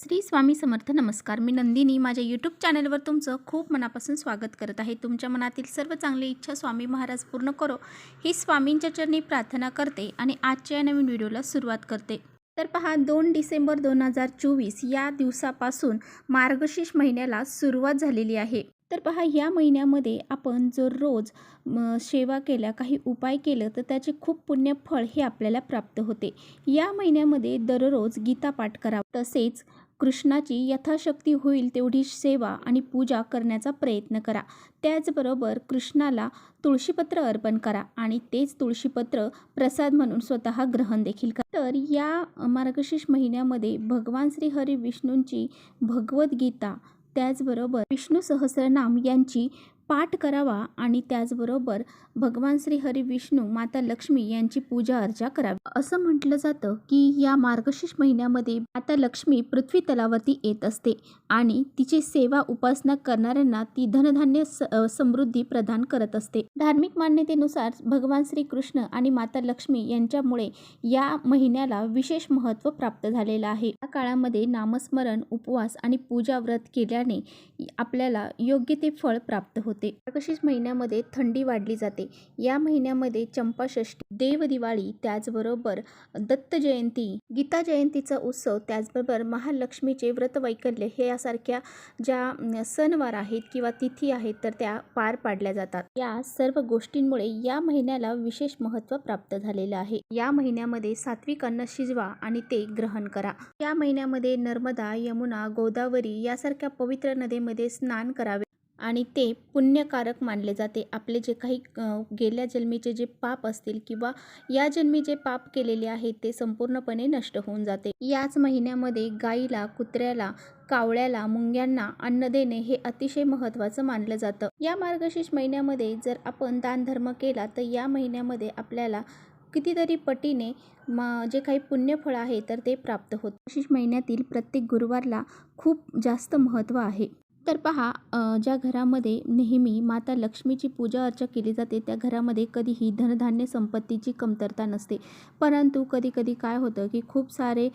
श्री स्वामी समर्थ नमस्कार. मी नंदिनी. माझ्या यूट्यूब चॅनलवर तुमचं खूप मनापासून स्वागत करत आहे. तुमच्या मनातील सर्व चांगली इच्छा स्वामी महाराज पूर्ण करो. ही स्वामींच्या चरणी प्रार्थना करते आणि आजच्या या नवीन व्हिडिओला सुरुवात करते. तर पहा दोन डिसेंबर दोन हजार चोवीस या दिवसापासून मार्गशीर्ष महिन्याला सुरुवात झालेली आहे. तर पहा या महिन्यामध्ये आपण जर रोज सेवा केल्या काही उपाय केलं तर त्याचे खूप पुण्य फळ हे आपल्याला प्राप्त होते. या महिन्यामध्ये दररोज गीता पाठ तसेच कृष्णाची यथाशक्ती होईल तेवढी सेवा आणि पूजा करण्याचा प्रयत्न करा. त्याचबरोबर कृष्णाला तुळशीपत्र अर्पण करा आणि तेच तुळशीपत्र प्रसाद म्हणून स्वतः ग्रहण देखील करा. तर या मार्गशीर्ष महिन्यामध्ये भगवान श्री हरी विष्णूंची भगवद्गीता त्याचबरोबर विष्णू सहस्रनाम यांची पाठ करावा आणि त्याचबरोबर भगवान श्री हरी विष्णू माता लक्ष्मी यांची पूजा अर्चा करावी. असं म्हटलं जातं की या मार्गशीर्ष महिन्यामध्ये माता लक्ष्मी पृथ्वी तलावरती येत असते आणि तिची सेवा उपासना करणाऱ्यांना ती धनधान्य स- समृद्धी प्रदान करत असते. धार्मिक मान्यतेनुसार भगवान श्री कृष्ण आणि माता लक्ष्मी यांच्यामुळे या महिन्याला विशेष महत्त्व प्राप्त झालेलं आहे. या काळामध्ये नामस्मरण उपवास आणि पूजा व्रत केल्याने आपल्याला योग्य ते फळ प्राप्त होते. मार्गशीर्ष महिन्यामध्ये थंडी वाढली जाते. या महिन्यामध्ये चंपाषष्ठी देव दिवाळी त्याचबरोबर दत्त जयंती गीता जयंतीचा उत्सव त्याचबरोबर महालक्ष्मीचे व्रत वैकल्य हे यासारख्या ज्या सणवार आहेत किंवा तिथी आहेत तर त्या पार पाडल्या जातात. या सर्व गोष्टींमुळे या महिन्याला विशेष महत्त्व प्राप्त झालेलं आहे. या महिन्यामध्ये सात्विक अन्न शिजवा आणि ते ग्रहण करा. या महिन्यामध्ये नर्मदा यमुना गोदावरी यासारख्या पवित्र नदीमध्ये स्नान करावे. आणि ते पुण्यकारक मानले जाते. आपले जे काही गेल्या जन्मीचे जे पाप असतील किंवा या जन्मी जे पाप केलेले आहेत ते संपूर्णपणे नष्ट होऊन जाते. याच महिन्यामध्ये गाईला कुत्र्याला कावळ्याला मुंग्यांना अन्न देणे हे अतिशय महत्त्वाचं मानलं जातं. या मार्गशीर्ष महिन्यामध्ये जर आपण दानधर्म केला तर या महिन्यामध्ये आपल्याला कितीतरी पटीने म जे काही पुण्यफळ आहे तर ते प्राप्त होत. मार्गशीर्ष महिन्यातील प्रत्येक गुरुवारला खूप जास्त महत्त्व आहे. तर पहा ज्या घरामध्ये नेहमी माता लक्ष्मीची पूजा अर्चा केली जाते त्या घरामध्ये कधीही धनधान्य संपत्तीची कमतरता नसते. परंतु कधी कधी काय होतं की खूप सारे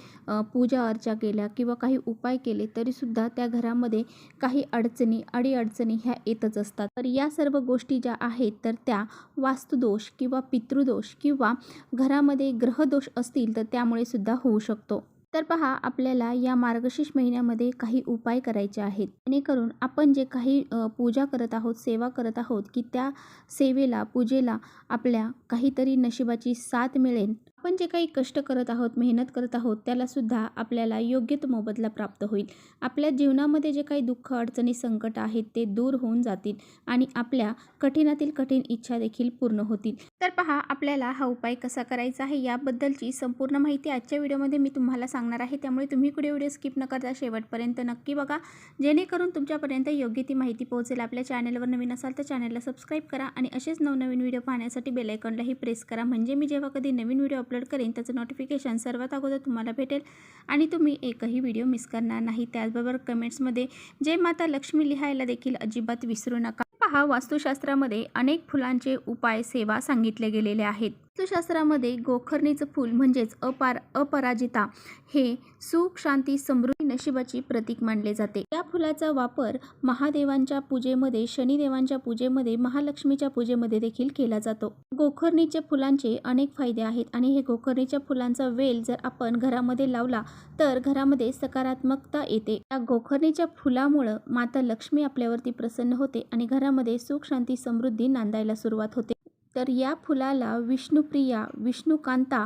पूजा अर्चा केल्या किंवा काही उपाय केले तरीसुद्धा त्या घरामध्ये काही अडचणी अडीअडचणी ह्या येतच असतात. तर या सर्व गोष्टी ज्या आहेत तर त्या वास्तुदोष किंवा पितृदोष किंवा घरामध्ये ग्रहदोष असतील तर त्यामुळे सुद्धा होऊ शकतो. तर पहा आपल्याला या मार्गशीर्ष महिन्यामध्ये काही उपाय करायचे आहेत. जेणेकरून आपण जे काही पूजा करत आहोत सेवा करत आहोत की त्या सेवेला पूजेला आपल्या काहीतरी नशिबाची साथ मिळेल. आपण जे काही कष्ट करत आहोत मेहनत करत आहोत त्यालासुद्धा आपल्याला योग्य तो मोबदला प्राप्त होईल. आपल्या जीवनामध्ये जे काही दुःख अडचणी संकट आहेत ते दूर होऊन जातील आणि आपल्या कठीणातील कठीण इच्छा देखील पूर्ण होतील. तर पहा आपल्याला हा उपाय कसा करायचा आहे याबद्दलची संपूर्ण माहिती आजच्या व्हिडिओमध्ये मी तुम्हाला सांगणार आहे त्यामुळे तुम्ही कुठे व्हिडिओ स्किप न करता शेवटपर्यंत नक्की बघा. जेणेकरून तुमच्यापर्यंत योग्य ती माहिती पोहोचेल. आपल्या चॅनलवर नवीन असाल तर चॅनलला सबस्क्राईब करा आणि असेच नवनवीन व्हिडिओ पाहण्यासाठी बेलायकॉनलाही प्रेस करा. म्हणजे मी जेव्हा कधी नवीन व्हिडिओ अपलोड करेन त्याचं नोटिफिकेशन सर्वात अगोदर तुम्हाला भेटेल आणि तुम्ही एकही व्हिडिओ मिस करणार नाही. त्याचबरोबर कमेंट्समध्ये जय माता लक्ष्मी लिहायला देखील अजिबात विसरू नका. पहा वास्तुशास्त्रामध्ये अनेक फुलांचे उपाय सेवा सांगितले गेलेले आहेत. वास्तुशास्त्रामध्ये गोखरणीचं फूल म्हणजेच अपार अपराजिता हे सुख शांती समृद्धी नशिबाची प्रतीक मानले जाते. या फुलाचा वापर महादेवांच्या पूजेमध्ये शनिदेवांच्या पूजेमध्ये महालक्ष्मीच्या पूजेमध्ये देखील केला जातो. गोखरणीच्या फुलांचे अनेक फायदे आहेत आणि हे गोखरणीच्या फुलांचा वेल जर आपण घरामध्ये लावला तर घरामध्ये सकारात्मकता येते. या गोखरणीच्या फुलामुळं माता लक्ष्मी आपल्यावरती प्रसन्न होते आणि घरामध्ये सुख शांती समृद्धी नांदायला सुरुवात होते. तर या फुलाला विष्णुप्रिया विष्णुकांता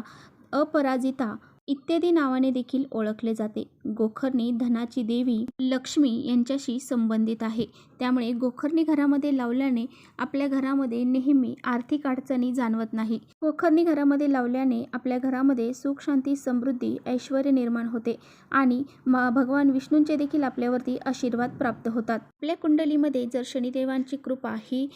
अपराजिता इत्यादी नावाने देखील ओळखले जाते. गोखरणी धनाची देवी लक्ष्मी यांच्याशी संबंधित आहे. त्यामुळे गोखरणी घरामध्ये लावल्याने आपल्या घरामध्ये नेहमी आर्थिक अडचणी जाणवत नाही. गोखरणी घरामध्ये लावल्याने आपल्या घरामध्ये सुख शांती समृद्धी ऐश्वर निर्माण होते आणि म भगवान विष्णूंचे देखील आपल्यावरती आशीर्वाद प्राप्त होतात. आपल्या कुंडलीमध्ये जर शनिदेवांची कृपा ही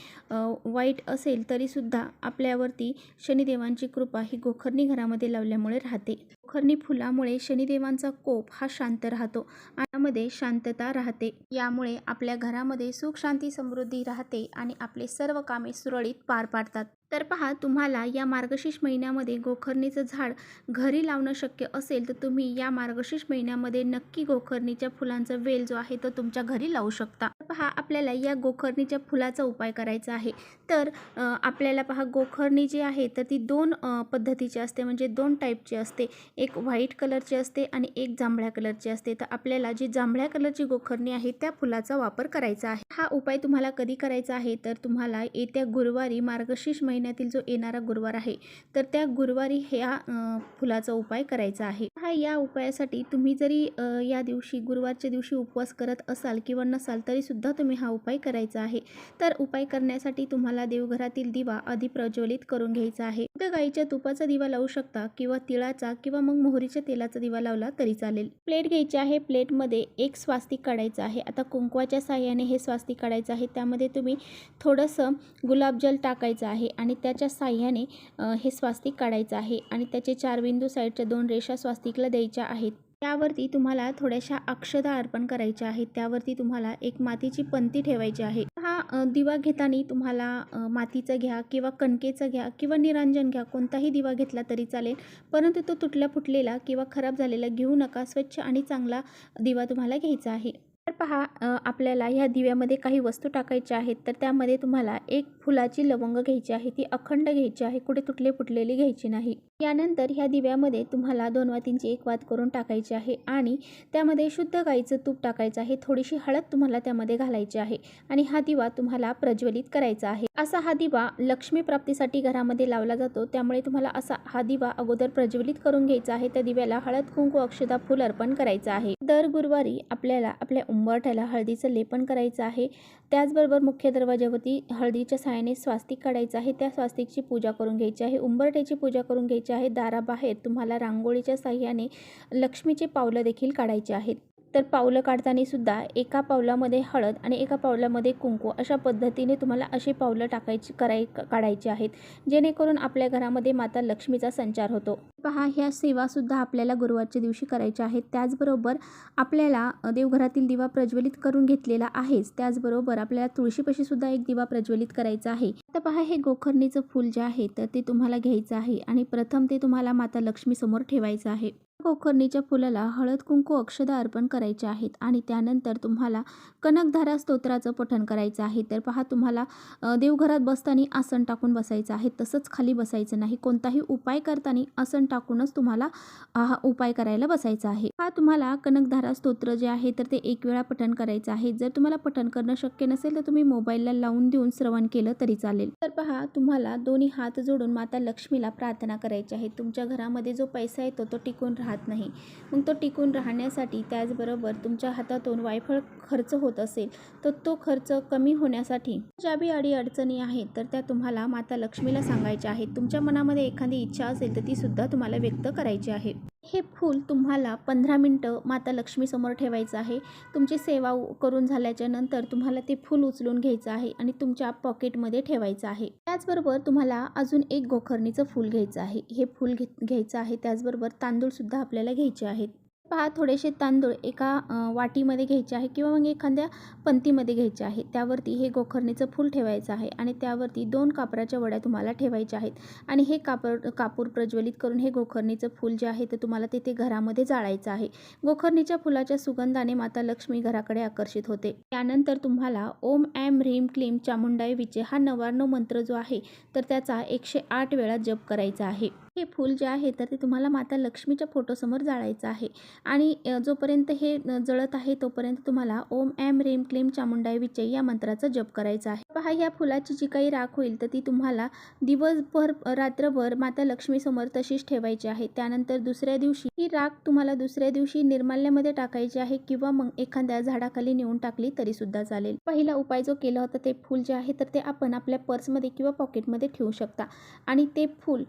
वाईट असेल तरीसुद्धा आपल्यावरती शनिदेवांची कृपा ही गोखरणी घरामध्ये लावल्यामुळे राहते. गोखरणी फुलामुळे शनिदेवांचा कोप हा शांत राहतो आणि यामध्ये शांतता राहते. यामुळे आपल्या घरामध्ये सुख शांती समृद्धी राहते आणि आपले सर्व कामे सुरळीत पार पाडतात. तर पहा तुम्हाला या मार्गशीर्ष महिन्यामध्ये गोखरणीचं झाड घरी लावणं शक्य असेल तर तुम्ही या मार्गशीर्ष महिन्यामध्ये नक्की गोखरणीच्या फुलांचा वेल जो आहे तो तुमच्या घरी लावू शकता. पहा आपल्याला या गोखरणीच्या फुलाचा उपाय करायचा आहे. तर आपल्याला पहा गोखरणी जी आहे तर ती दोन पद्धतीची असते म्हणजे दोन टाईपची असते. एक व्हाईट कलरची असते आणि एक जांभळ्या कलरची असते. तर आपल्याला जी जांभळ्या कलरची गोखरणी आहे त्या फुलाचा वापर करायचा आहे. हा उपाय तुम्हाला कधी करायचा आहे? तर तुम्हाला येत्या गुरुवारी मार्गशीर्ष महिन्यातील जो येणारा गुरुवार आहे तर त्या गुरुवारी ह्या फुलाचा उपाय करायचा आहे. हा या उपायासाठी तुम्ही जरी या दिवशी गुरुवारच्या दिवशी उपवास करत असाल किंवा नसाल तरी सुद्धा तुम्ही हा उपाय करायचा आहे. तर उपाय करण्यासाठी तुम्हाला देवघरातील दिवा आधी प्रज्वलित करून घ्यायचा आहे. तर गाईच्या तुपाचा दिवा लावू शकता किंवा तिळाचा किंवा मग मोहरीच्या तेलाचा दिवा लावला तरी चालेल. प्लेट घ्यायची आहे. प्लेटमध्ये एक स्वास्तिक काढायचं आहे. आता कुंकवाच्या साह्याने हे स्वास्तिक काढायचं आहे. त्यामध्ये तुम्ही थोडंसं गुलाबजल टाकायचं आहे आणि त्याच्या साह्याने हे स्वास्तिक काढायचं आहे आणि त्याचे चार बिंदू साईडच्या दोन रेषा स्वास्तिकला द्यायच्या आहेत. त्यावरती तुम्हाला थोड्याशा अक्षदा अर्पण करायच्या आहेत. त्यावरती तुम्हाला एक मातीची पंती ठेवायची आहे. हा दिवा घेताना तुम्हाला मातीचा घ्या किंवा कणकेचा घ्या किंवा निरांजन घ्या कोणताही दिवा घेतला तरी चालेल. परंतु तो तुटला फुटलेला किंवा खराब झालेला घेऊ नका. स्वच्छ आणि चांगला दिवा तुम्हाला घ्यायचा आहे. तर पहा आपल्याला ह्या दिव्यामध्ये काही वस्तू टाकायच्या आहेत तर त्यामध्ये तुम्हाला एक फुलाची लवंग घ्यायची आहे ती अखंड घ्यायची आहे कुठे तुटले फुटलेली घ्यायची नाही. यानंतर ह्या दिव्यामध्ये तुम्हाला दोन वातींची एक वात करून टाकायची आहे आणि त्यामध्ये शुद्ध गाईचं तूप टाकायचं आहे. थोडीशी हळद तुम्हाला त्यामध्ये घालायची आहे आणि हा दिवा तुम्हाला प्रज्वलित करायचा आहे. असा हा दिवा लक्ष्मी प्राप्तीसाठी घरामध्ये लावला जातो. त्यामुळे तुम्हाला असा हा दिवा अगोदर प्रज्वलित करून घ्यायचा आहे. त्या दिव्याला हळद कुंकू अक्षदा फुल अर्पण करायचं आहे. दर गुरुवारी आपल्याला आपल्या उंबरठ्याला हळदीचं लेपन करायचं आहे. त्याचबरोबर मुख्य दरवाजावरती हळदीच्या साहाय्याने स्वास्तिक काढायचं आहे. त्या स्वास्तिकची पूजा करून घ्यायची आहे. उंबरठ्याची पूजा करून घ्यायची आहे. दाराबाहेर तुम्हाला रांगोळीच्या साह्याने लक्ष्मीचे पावलं देखील काढायचे आहेत. तर पावलं काढताना सुद्धा एका पावलामध्ये हळद आणि एका पावलामध्ये कुंकू अशा पद्धतीने तुम्हाला अशी पावलं टाकायची कराय काढायची आहेत जेणेकरून आपल्या घरामध्ये माता लक्ष्मीचा संचार होतो. पहा ह्या सेवासुद्धा आपल्याला गुरुवारच्या दिवशी करायच्या आहेत. त्याचबरोबर आपल्याला देवघरातील दिवा प्रज्वलित करून घेतलेला आहेच. त्याचबरोबर आपल्याला तुळशीपाशी सुद्धा एक दिवा प्रज्वलित करायचा आहे. आता पहा हे गोखरणीचं फूल जे आहे तर ते तुम्हाला घ्यायचं आहे आणि प्रथम ते तुम्हाला माता लक्ष्मीसमोर ठेवायचं आहे. गोखरणीच्या फुलाला हळद कुंकू अक्षदा अर्पण करायचे आहेत आणि त्यानंतर तुम्हाला कनकधारा स्तोत्राचं पठण करायचं आहे. तर पहा तुम्हाला देवघरात बसताना आसन टाकून बसायचं आहे. तसंच खाली बसायचं नाही. कोणताही उपाय करताना आसन टाकूनच तुम्हाला हा उपाय करायला बसायचा आहे. हा तुम्हाला कनकधारा स्तोत्र जे आहे तर ते एक वेळा पठण करायचं आहे. जर तुम्हाला पठण करणं शक्य नसेल तर तुम्ही मोबाईलला लावून देऊन श्रवण केलं तरी चालेल. तर पहा तुम्हाला दोन्ही हात जोडून माता लक्ष्मीला प्रार्थना करायची आहे. तुमच्या घरामध्ये जो पैसा येतो तो टिकून राहत नाही. मग तो टिकून राहण्यासाठी त्याचबरोबर तुमच्या हातातून वायफळ खर्च होत असेल तर तो खर्च कमी होण्यासाठी ज्या बी अडी अडचणी आहेत तर त्या तुम्हाला माता लक्ष्मीला सांगायच्या आहेत. तुमच्या मनामध्ये एखादी इच्छा असेल तर ती सुद्धा तुम्हाला व्यक्त करायची आहे. हे फूल तुम्हाला पंधरा मिनटं माता लक्ष्मीसमोर ठेवायचं आहे. तुमची सेवा करून झाल्याच्यानंतर तुम्हाला ते फूल उचलून घ्यायचं आहे आणि तुमच्या पॉकेटमध्ये ठेवायचं आहे. त्याचबरोबर तुम्हाला अजून एक गोखरणीचं फूल घ्यायचं आहे. हे फूल घे घ्यायचं आहे. त्याचबरोबर तांदूळसुद्धा आपल्याला घ्यायचे आहेत. पहा थोडेसे तांदूळ एका वाटीमध्ये घ्यायचे आहे किंवा मग एखाद्या पंतीमध्ये घ्यायचे आहे. त्यावरती हे गोखरणीचं फूल ठेवायचं आहे आणि त्यावरती दोन कापराच्या वड्या तुम्हाला ठेवायच्या आहेत. आणि हे कापड कापूर प्रज्वलित करून हे गोखरणीचं फूल जे आहे ते तुम्हाला तिथे घरामध्ये जाळायचं आहे. गोखरणीच्या फुलाच्या सुगंधाने माता लक्ष्मी घराकडे आकर्षित होते. त्यानंतर तुम्हाला ओम ॲम ह्रीम क्लीम चामुंडाई विचे हा नवाण्णव मंत्र जो आहे तर त्याचा एकशे आठ वेळा जप करायचा आहे. हे फूल जे आहे तर ते तुम्हाला माता लक्ष्मीच्या फोटोसमोर जाळायचं आहे. आणि जोपर्यंत हे जळत आहे तोपर्यंत तुम्हाला ओम ॲम रेम क्लेम चामुंडाई विजय या मंत्राचा जप करायचा आहे. पहा या फुलाची जी काही राख होईल तर ती तुम्हाला दिवसभर रात्रभर माता लक्ष्मीसमोर तशीच ठेवायची आहे. त्यानंतर दुसऱ्या दिवशी ही राख तुम्हाला दुसऱ्या दिवशी निर्माल्यामध्ये टाकायची आहे किंवा मग एखाद्या झाडाखाली नेऊन टाकली तरी सुद्धा चालेल. पहिला उपाय जो केला होता ते फूल जे आहे तर ते आपण आपल्या पर्समध्ये किंवा पॉकेटमध्ये ठेवू शकता. आणि ते फूल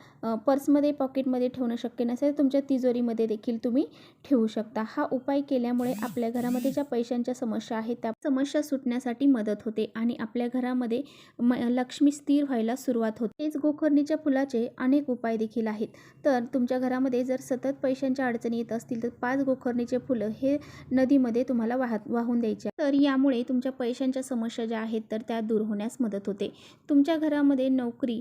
पर्स पर्समध्ये पॉकेटमध्ये ठेवणं शक्य नसेल तर तुमच्या तिजोरीमध्ये देखील तुम्ही ठेवू शकता. हा उपाय केल्यामुळे आपल्या घरामध्ये ज्या पैशांच्या समस्या आहेत त्या समस्या सुटण्यासाठी मदत होते आणि आपल्या घरामध्ये म लक्ष्मी स्थिर व्हायला सुरुवात होते. तेच गोखरणीच्या फुलाचे अनेक उपाय देखील आहेत. तर तुमच्या घरामध्ये जर सतत पैशांच्या अडचणी येत असतील तर पाच गोखरणीचे फुलं हे नदीमध्ये तुम्हाला वाहत वाहून द्यायचे तर यामुळे तुमच्या पैशांच्या समस्या ज्या आहेत तर त्या दूर होण्यास मदत होते. तुमच्या घरामध्ये नोकरी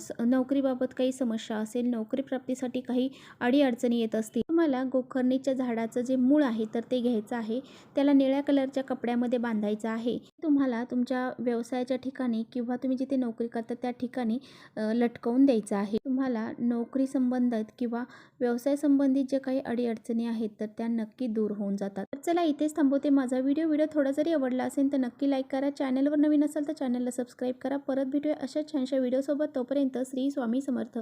स- नोकरीबाबत काही समस्या असेल नोकरी प्राप्तीसाठी काही अडीअडचणी येत असतील. तुम्हाला गोखरणीच्या झाडाचं जे मूळ आहे तर ते घ्यायचं आहे. त्याला निळ्या कलरच्या कपड्यामध्ये बांधायचं आहे. तुम्हाला तुमच्या व्यवसायाच्या ठिकाणी किंवा तुम्ही जिथे नोकरी करता त्या ठिकाणी लटकवून द्यायचं आहे. तुम्हाला नोकरी संबंधित किंवा व्यवसाय संबंधित जे काही अडीअडचणी आहेत तर त्या नक्की दूर होऊन जातात. तर चला इथेच थांबवते माझा व्हिडिओ. व्हिडिओ थोडा जरी आवडला असेल तर नक्की लाईक करा. चॅनलवर नवीन असेल तर चॅनलला सबस्क्राईब करा. परत भेटूया अशा छानशा व्हिडिओसोबत. तोपर्यंत श्री स्वामी समर्थ.